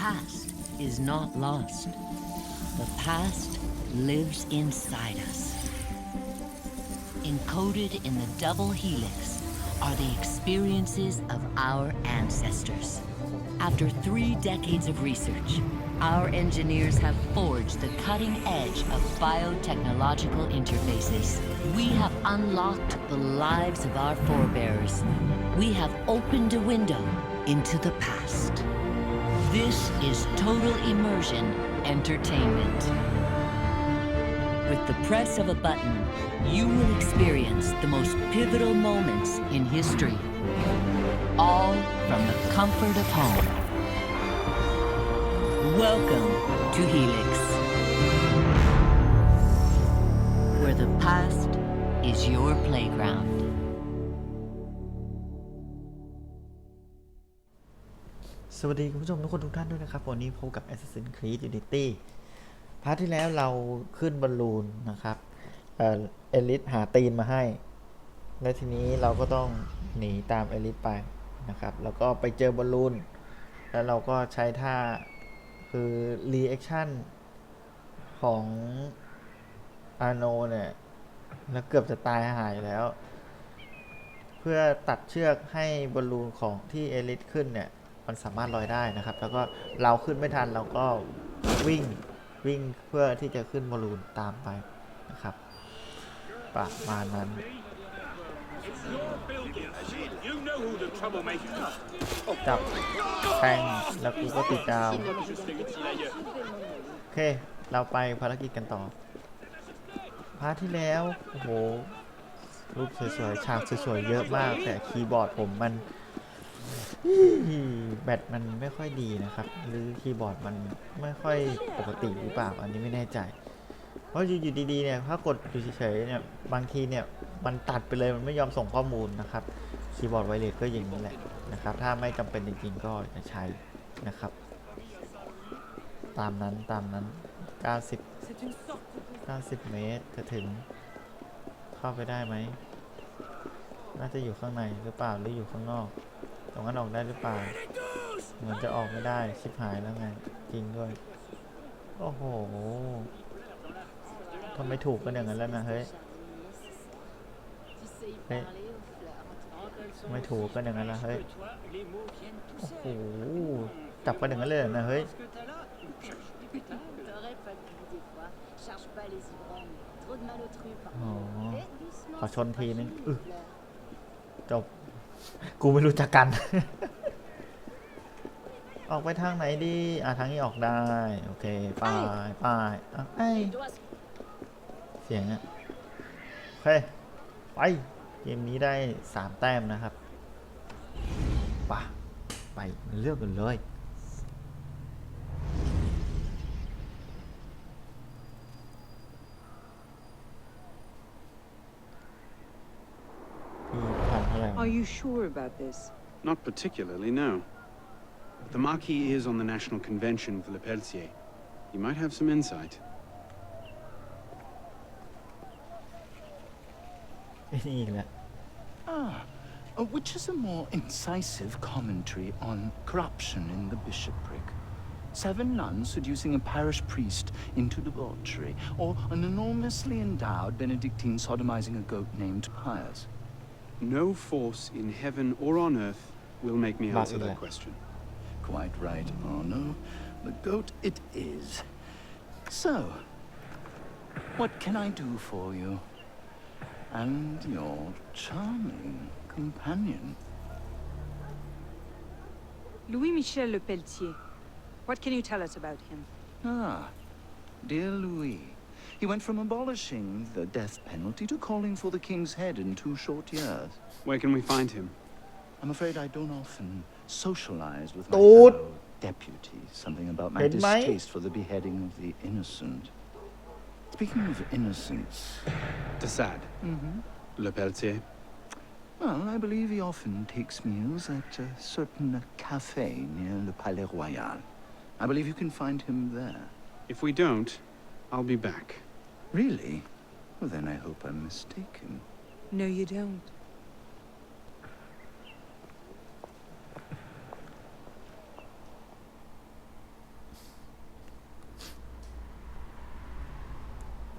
past is not lost. The past lives inside us. Encoded in the double helix are the experiences of our ancestors. After three decades of research, our engineers have forged the cutting edge of biotechnological interfaces. We have unlocked the lives of our forebears. We have opened a window into the past. This is total immersion entertainment. With the press of a button, you will experience the most pivotal moments in history. All from the comfort of home. Welcome to Helix, where the past is your playground. สวัสดีคุณผู้ชมทุกคนทุกท่านด้วยนะครับ วันนี้พบกับ Assassin's Creed Unity พาร์ทที่แล้วเราขึ้นบอลลูนนะครับ เออเอลิสหาตีนมาให้ และทีนี้เราก็ต้องหนีตามเอลิสไปนะครับ แล้วก็ไปเจอบอลลูน แล้วเราก็ใช้ท่าคือรีแอคชั่นของอาโนเนี่ย แล้วเกือบจะตายหายแล้ว เพื่อตัดเชือกให้บอลลูนของที่เอลิสขึ้นเนี่ย มันสามารถลอยได้นะครับ แล้วก็เราขึ้นไม่ทันเราก็วิ่งวิ่งเพื่อที่จะขึ้นบอลลูนตามไปนะครับ ประมาณนั้น จับแทงแล้วกูก็ติดดาว โอเค เราไปภารกิจกันต่อ พาร์ทที่แล้ว โอ้โห รูปสวยๆ ฉากสวยๆ เยอะมาก แต่คีย์บอร์ดผมมัน แบตมันไม่ค่อยดีนะครับ หรือคีย์บอร์ดมันไม่ค่อยปกติหรือเปล่า อันนี้ไม่แน่ใจ เพราะอยู่ๆดีๆเนี่ยถ้ากดอยู่เฉยๆเนี่ยบางทีเนี่ยมันตัดไปเลยมันไม่ยอมส่งข้อมูลนะครับคีย์บอร์ดไวเลสก็อย่างนี้แหละนะครับ ถ้าไม่จำเป็นจริงๆก็จะใช้นะครับ ตามนั้นตามนั้น 90 90 เมตรจะถึงเข้าไปได้ไหมน่าจะอยู่ข้างในหรือเปล่าหรืออยู่ข้างนอก ตรงนั้นออกได้หรือเปล่าเหมือนจะออกไม่ได้ชิบหายแล้วไงจริงด้วย โอ้โหทำไมถูกกันอย่างนั้นแล้วนะเฮ้ยเฮ้ยไม่ถูกกันอย่างนั้นละเฮ้ยโอ้โหจับกันอย่างนั้นเลยนะเฮ้ย T'aurais pas de vie des fois. Charge pas les ivrognes. Trop de malotru par Oh. Et doucement, ขอชนทีนึงจบ กูไม่รู้จักกัน ออกไปทางไหนดี อะทางนี้ออกได้ โอเคไปไปอะไอยเสียงอะโอเค ไป เกมนี้ได้สามแต้มนะครับไป่ะ ไปเลือกกันเลย Are you sure about this? Not particularly, no. But the Marquis is on the National Convention for Le Peltier. He might have some insight. ah, uh, which is a more incisive commentary on corruption in the bishopric. Seven nuns seducing a parish priest into debauchery, or an enormously endowed Benedictine sodomizing a goat named Pius. No force in heaven or on earth will make me answer that question. Quite right, Arno. The goat it is. So, what can I do for you? And your charming companion. Louis Michel Le Pelletier. What can you tell us about him? Ah, dear Louis. He went from abolishing the death penalty to calling for the king's head in two short years. Where can we find him? I'm afraid I don't often socialize with my Dude. fellow deputies. Something about my Ed Mai? distaste for the beheading of the innocent. Speaking of innocence, De Sade. Mm-hmm. Le Pelletier. well, I believe he often takes meals at a certain cafe near the Palais Royal. I believe you can find him there. If we don't, I'll be back. Really? Well, then I hope I'm mistaken. No, you don't.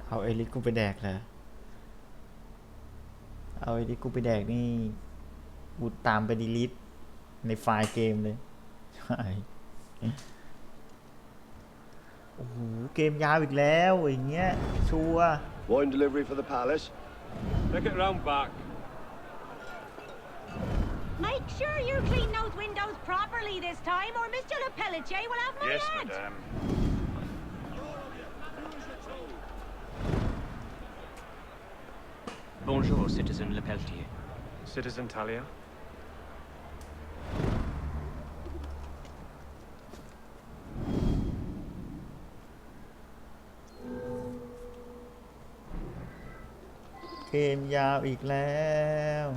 เอาเอลิกูไปแดกเหรอเอาเอลิกูไปแดกนี่กูตามไปดีลิทในไฟล์เกมเลย ใช่ อ้โห เกมยาวอีกแล้วอย่างเงี้ย ชัวร์ Wine delivery for the palace. Take it round back. Make sure you clean those windows properly this time, or Mr. Le Pelletier will have my Yes, head. madame. Bonjour, citizen Lepeltier. Citizen Talia. เกมยาวอีกแล้ว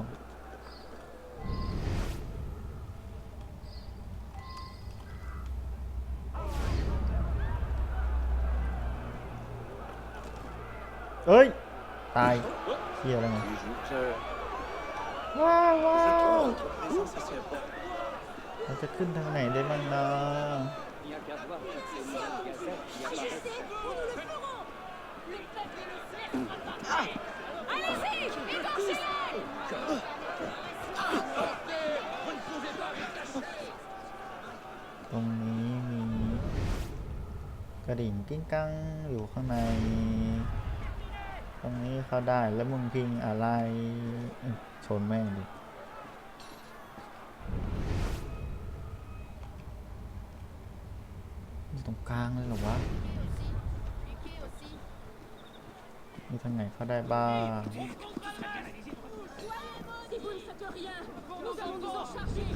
เอ้ย ตายเที่ยอะไรไงว้าวว้าวเราจะขึ้นทางไหนได้บ้างเนาะ Allez-y, écorchez-les ตรงนี้มีกระดิ่งกิ้งกังอยู่ข้างใน ตรงนี้เขาได้แล้วมึงพิงอะไรชนแม่งดิตรงกลางเลยเหรอวะ มีทางไหนเข้าได้บ้าง Si vous ne faites rien, nous allons nous en charger.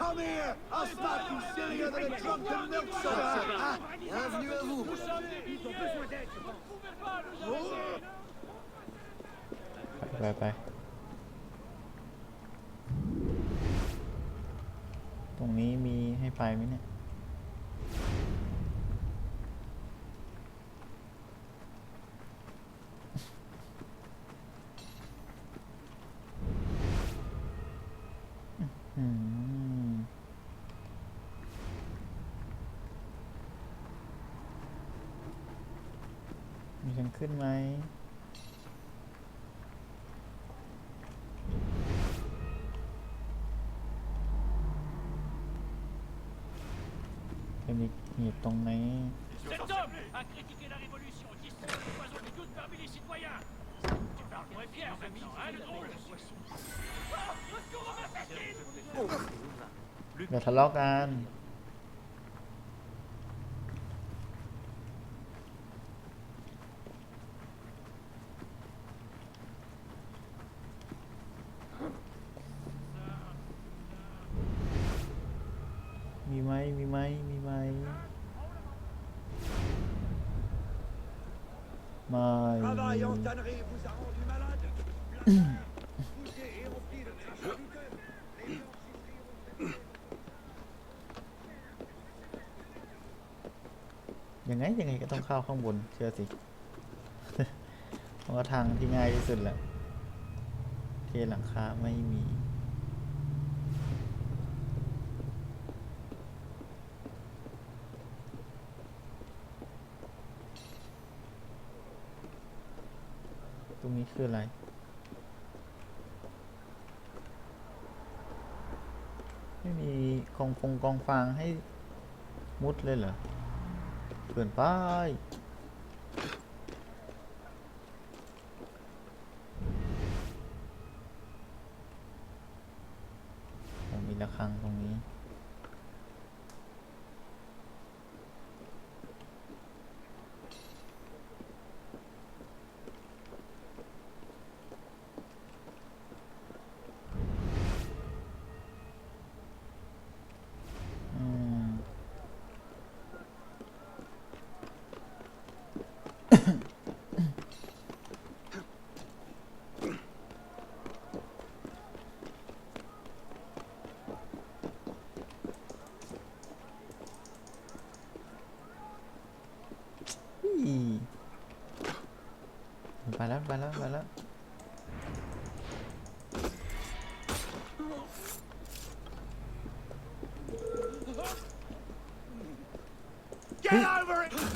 Come here! I'll smack you sillier than a drunken milk soda! Ah, bienvenue à vous! ไปไปไปตรงนี้มีให้ไปไหมเนี่ย มีทางขึ้นไหมจะมีหีบตรงไหน Cet homme a critiqué la révolution, distillé le poison du doute parmi les citoyens. Tu parles moins fier maintenant, hein, le drôle อย่าทะเลาะกัน มีไหม มีไหม มีไหม ไม่ Travail en tannerie vous a rendu malade? Poussé et rempli de crachats douteux. Les gens ยังไงยังไงก็ต้องเข้าข้างบนเชื่อสิเพราะว่าทางที่ง่ายที่สุดแหละเทหลังคาไม่มีตรงนี้คืออะไรไม่มีกองฟงกองฟางให้มุดเลยเหรอ เกินไป ผมมีระฆังตรงนี้ อืม อี ไปแล้วไปแล้ว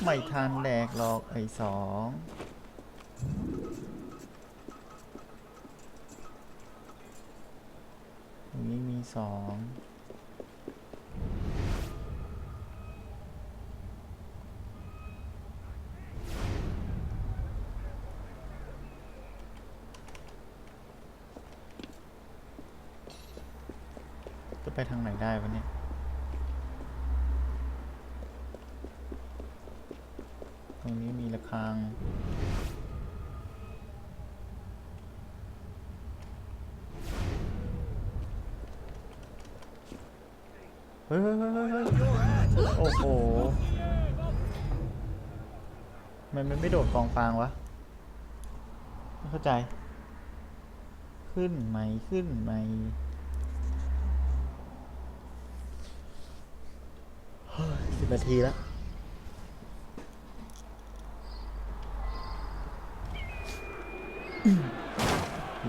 ไม่ทันแดกหรอกไอ้สองตรงนี้มีสอง ไปทางไหนได้วะเนี่ยตรงนี้มีระฆังเฮ้ยเฮ้ยเฮ้ยเฮ้ยโอ้โหมันมันไม่โดดกองฟางวะ ไม่เข้าใจ ขึ้นไหมขึ้นไหม เฮ้ย สิบนาทีแล้ว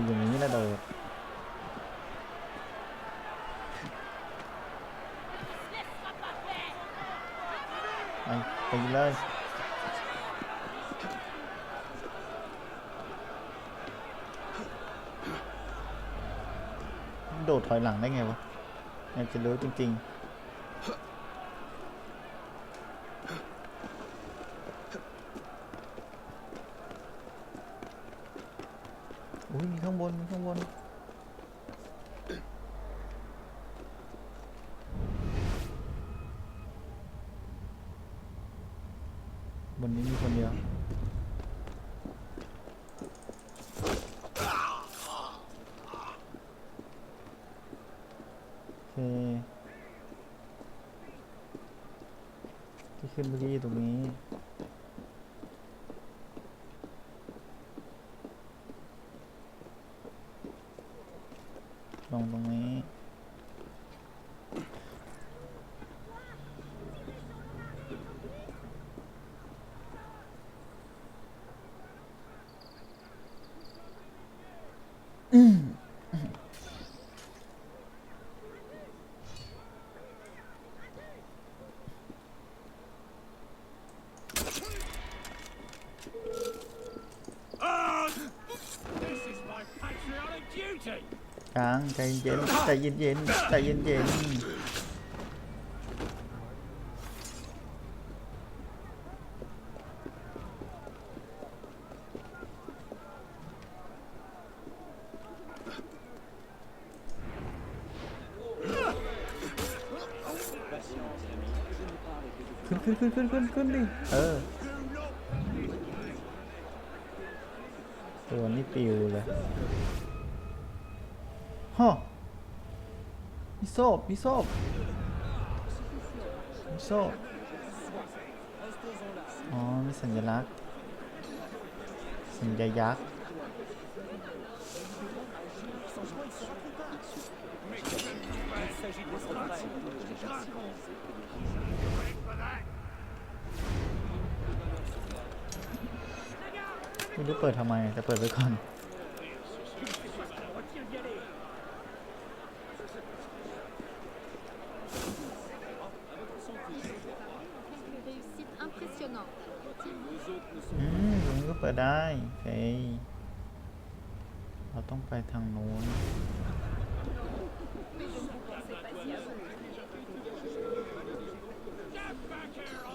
อย่างนี้ระโดดไปไปเลยโดดถอยหลังได้ไงวะอยากจะรู้จริง ๆ อุ้ยมีข้างบน มีข้างบน บนนี้มีคนเดียว โอเค ที่ ขึ้นเมื่อกี้ตรงนี้ ลงตรงนี้ This is my patriotic duty! กลา งใจเย็นใจเย็นเย็นใจเย็นเย็นขึ้นขึ้นขึ้นขึ้นขึ้นขึ้นดิเออตัวนี้ปิวเลยฮะมี โซ่มีโซ่มีโซ่อ๋อ มีสัญลักษณ์ สัญยักษ์ไม่รู้เปิดทำไมแต่เปิดไว้ก่อน réussite impressionnante. อืมตรงนี้ ก็เปิดได้โอเคเราต้องไปทางโน้น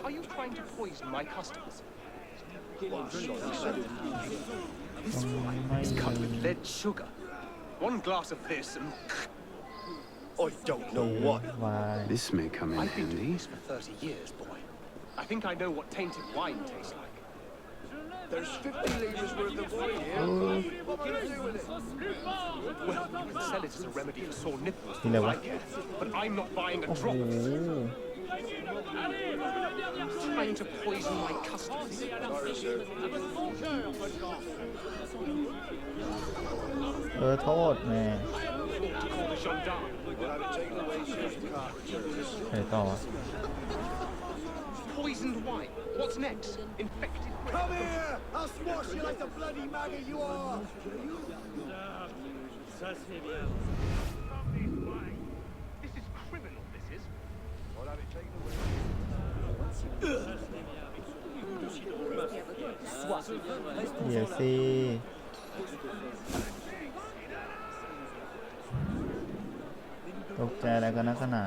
Are you trying to poison my customers? ตรงนี้ไม่ Cut มี with lead sugar. One glass of this and I don't know what. วาย This may come in I've been doing handy. this for 30 years, boy. I think I know what tainted wine tastes like. There's 50 litres worth of oil here. Uh, what can you do with it? Well, you can sell it as a remedy for sore nipples, you know what? but I'm not buying a drop. Oh. Trying to poison my customers. Oh, Earth hard, man. Hey, Thomas. Poisoned wine. What's next? Infected grape. Come here! I'll squash you like the bloody maggot you are! This is criminal, this is. We'll have it taken away. เดี๋ยวสิตกใจอะไรกันนักหนา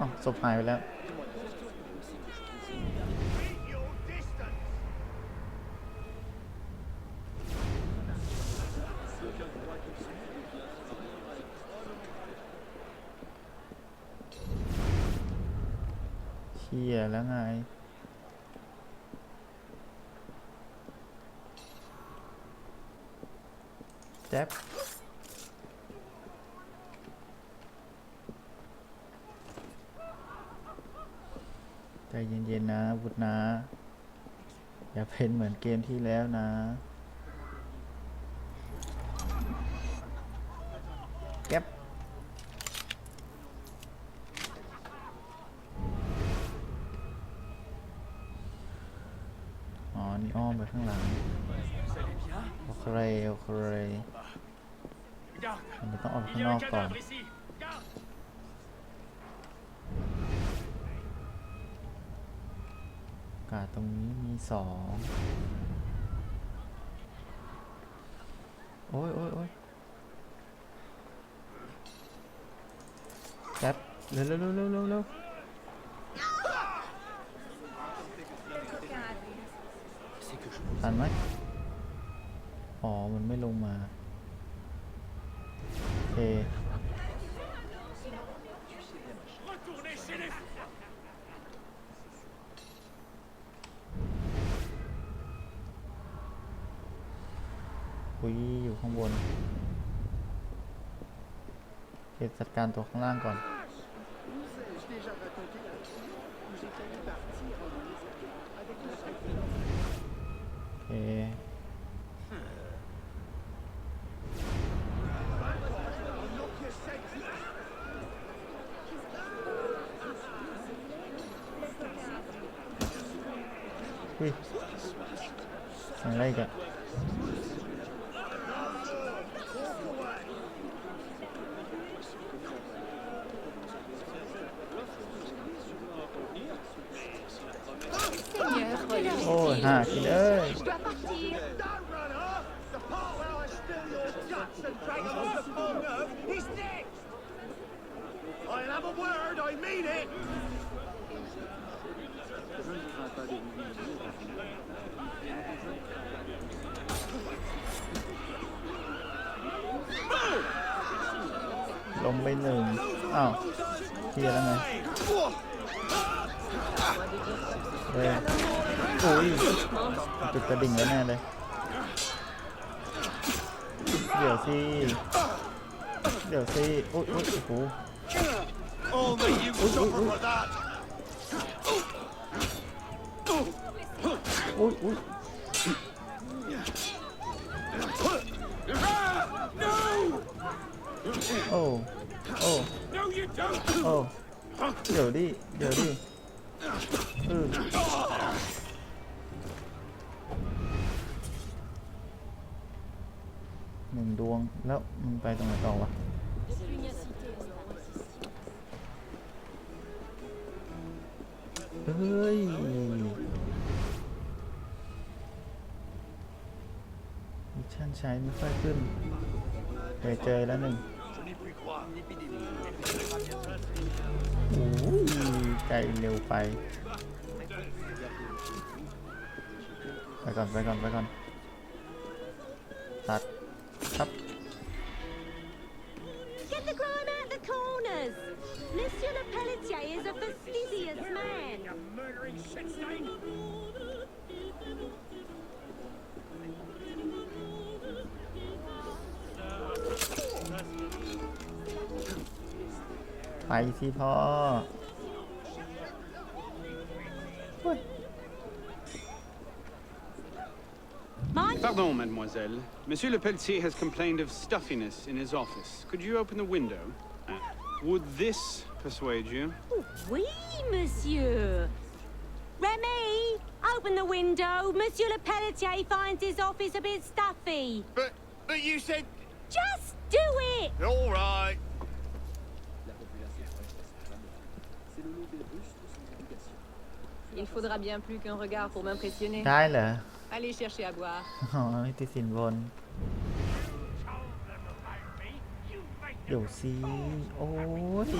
อ้าวศพหายไปแล้ว เชี่ยแล้วไง แจ๊บใจเย็นๆนะบุตรนะ อย่าเป็นเหมือนเกม ที่แล้วนะ แก๊บอ๋อ นี่อ้อมไปข้างหลัง โอเค โอเคมันต้องออกข้างนอกก่อนกาดตรงนี้มีสอง โอ้ยโอ้ยโอ้ยแป๊บเร็วเร็วเร็วเร็วเร็วเร็วทันไหมอ๋อ มันไม่ลงมา โอเค อุ้ยอยู่ข้างบนเก็บจัดการตัวข้างล่างก่อน โอเคอุ้ยเสียงอะไรอีกัน โอ้ย หากินเอ้ยลงไปหนึ่งอ้าวเฮียแล้วไงเฮ้ย อ้ยจุดกระดิ่งแล้วแน่เลยเดี๋ยวสิเดี๋ยวสิโอ้ยโอ้ยโอ้โห Only you suffer for that! อุ้ยโอ้ยโอ้โอ้โอ้เดี๋ยวดิเดี๋ยวดิเออ งดวงแล้วมันไปตรงไหนต่อวะเฮ้ยมิชชั่นใช้ไม่ค่อยขึ้นเคยเจอแล้วหนึ่งโอ้ยไกลเร็วไป ไปก่อน ไปก่อน ไปก่อน ตัด ไปสิพ่อเฮ้ย Mind Pardon, mademoiselle. Monsieur Le Pelletier has complained of stuffiness in his office. Could you open the window? Uh, would this persuade you? Oui, monsieur. Remy, open the window. Monsieur Le Pelletier finds his office a bit stuffy. But, but you said... Just do it! All right. Il faudra bien plus qu'un regard pour m'impressionner. ได้เหรอ Allez chercher à boire. อ๋อไม่ติดสินบนเดี๋ยวสิ โอ้ย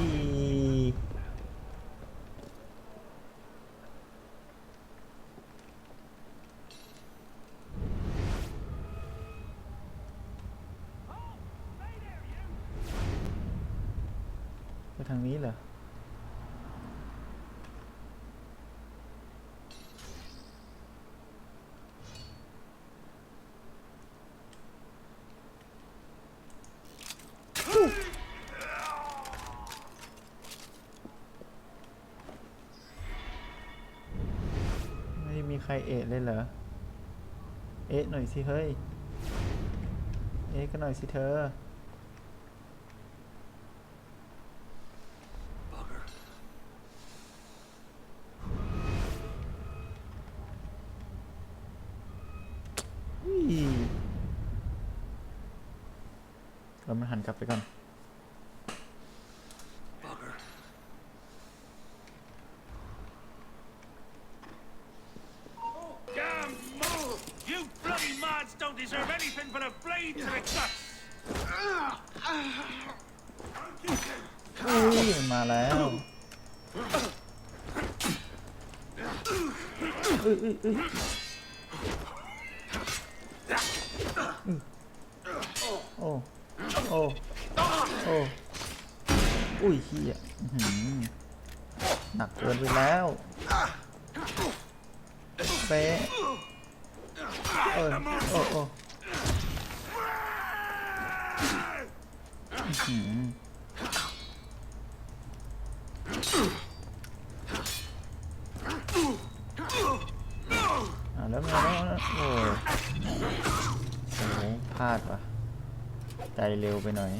ไปทางนี้เห รอไม่มีใครเอะเลยเหรอ เอะหน่อยสิเฮ้ย เอะก็หน่อยสิเธออุ้ยเรามันหันกลับไปก่อน bloody mods don't deserve anything but a blade to the guts! อุ้ยมาแล้วเอ้โอ้โอ้โอ้อุ้ยเฮียหนักเกินไปแล้วเป๊ะ เออโอ้โอ้อ่าแล้วไงแล้วแล้วโอ้โอ้โหพลาดว่ะ ใจเร็วไปหน่อย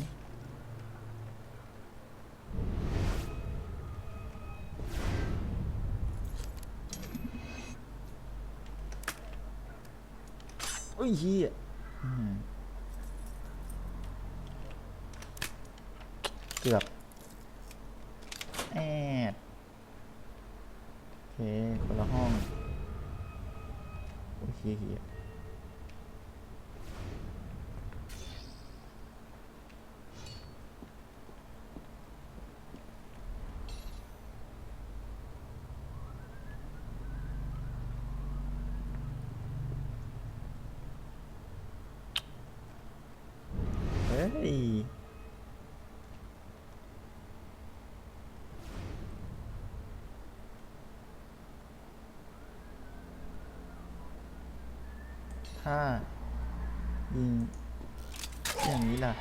อ้ยเฮียอืมเกือบแอดโอเคคนละห้อง โอเคเฮียเฮ้ย ถ้ายิงอย่างนี้ล่ะ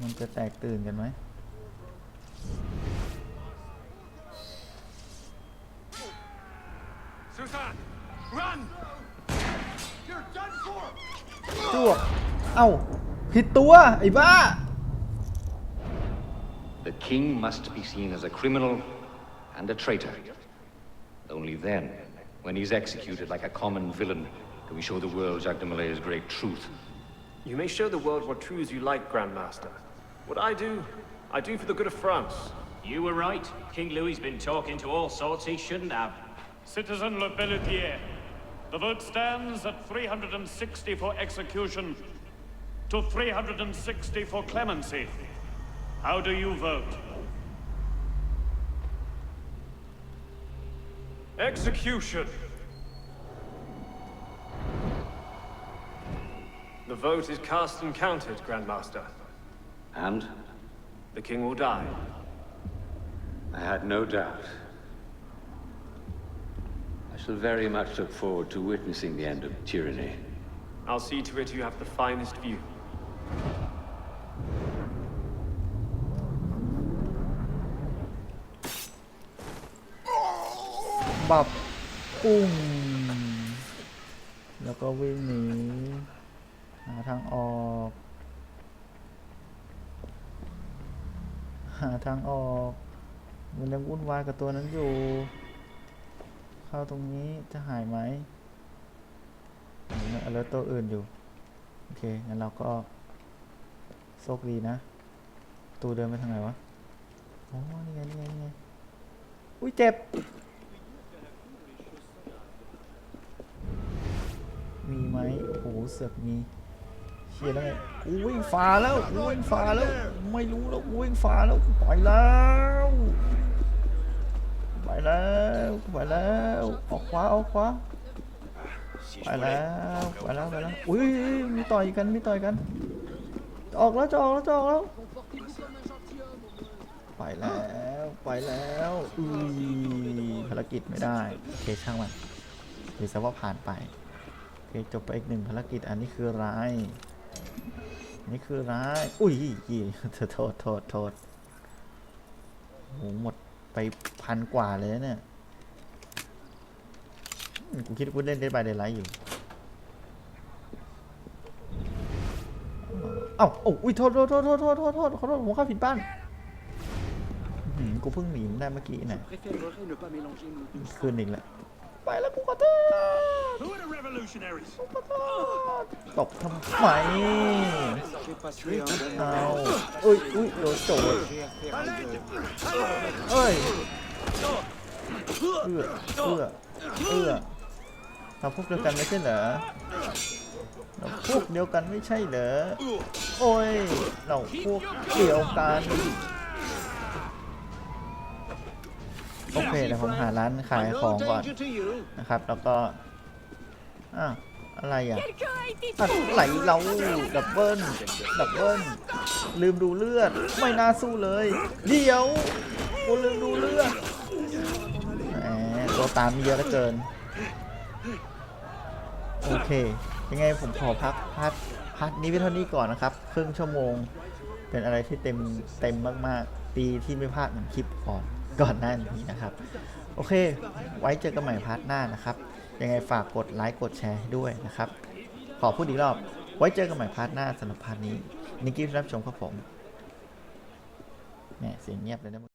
มันจะแตกตื่นกันไหม Susan! Run! You're done for! จวกเอ้า ผิดตัว ไอ้บ้า The king must be seen as a criminal and a traitor. Only then, when he's executed like a common villain, can we show the world Jacques de Malay's great truth. You may show the world what truths you like, Grandmaster. What I do, I do for the good of France. You were right. King Louis's been talking to all sorts he shouldn't have. Citizen Le Pelletier, the vote stands at 360 for execution to 360 for clemency. How do you vote? Execution. The vote is cast and counted, Grandmaster. And? The king will die. I had no doubt. I shall very much look forward to witnessing the end of tyranny. I'll see to it you have the finest view. บับปุ้งแล้วก็วิ่งหนีหาทางออก หาทางออก มันยังวุ่นวายกับตัวนั้นอยู่ เข้าตรงนี้จะหายไหมมีอเลร์ตัวอื่นอยู่ โอเค งั้นเราก็โชคดีนะประตูเดินไปทางไหนวะโออ๋อ นี่ไง นี่ไง นี่ไง อุ้ยเจ็บ เสือกมีเชียร์แล้วไงกูวิ่งฝ่าแล้วกูวิ่งฝ่าแล้ว ไม่รู้แล้วกูวิ่งฝ่าแล้วไปแล้วไปแล้วไปแล้วออกขวาออกขวาไปแล้วไปแล้วไปแล้วอุ้ยมีต่อยกันมีต่อยกันออกแล้วจะออกแล้วจะออกแล้วไปแล้วไปแล้วอุ้ยภารกิจไม่ได้โอเคช่างมันเดี๋ยวซะว่าผ่านไป จบไปอีกหนึ่งภารกิจ อันนี้คืออะไรอันนี่คืออะไร อุ้ยยี่โทษโทษโทษโทษโหหมดไปพันกว่าเลยเนี่ย กูคิดว่ากูเล่นได้บายเดนไลท์อยู่ เอ้าโอ้ยโทษโทษโทษโทษโทษโทษโทษขอโทษผมเข้าผิดบ้านหือกูเพิ่งหนีได้เมื่อกี้น่ะคืนหนึ่งล้วไปแล้วกูขอโทษ ตบทำไมเอาอุ้ยอุ้ยโดนโจดเอ้ยเอื้อเอื้อเอื้อเราพวกเดียวกันไม่ใช่เหรอเราพวกเดียวกันไม่ใช่เหรอ โอ้ย เราพวกเดียวกัน โอเคเดี๋ยวผมหาร้านขายของก่อนนะครับ แล้วก็ อ้าวอะไรอะอะไรเราดับเบิลดับเบิลลืมดูเลือด ไม่น่าสู้เลย เดี๋ยวกูลืมดูเลือดแหมตัวตามมีเยอะเหลือเกิน โอเค ยังไงผมขอพักพักพักนี้ไปเท่านี้ก่อนนะครับ ครึ่งชั่วโมง เป็นอะไรที่เต็มเต็มมากๆปีที่ไม่พลาดเหมือนคลิปก่อนก่อนหน้านี้นะครับ โอเค ไว้เจอกันใหม่พาร์ทหน้านะครับ ยังไงฝากกดไลค์กดแชร์ให้ด้วยนะครับ ขอพูดอีกรอบ ไว้เจอกันใหม่พาร์ทหน้าสำหรับพาร์ทนี้นิกกี้รับชมครับผมแหมเสียงเงียบเลยนะ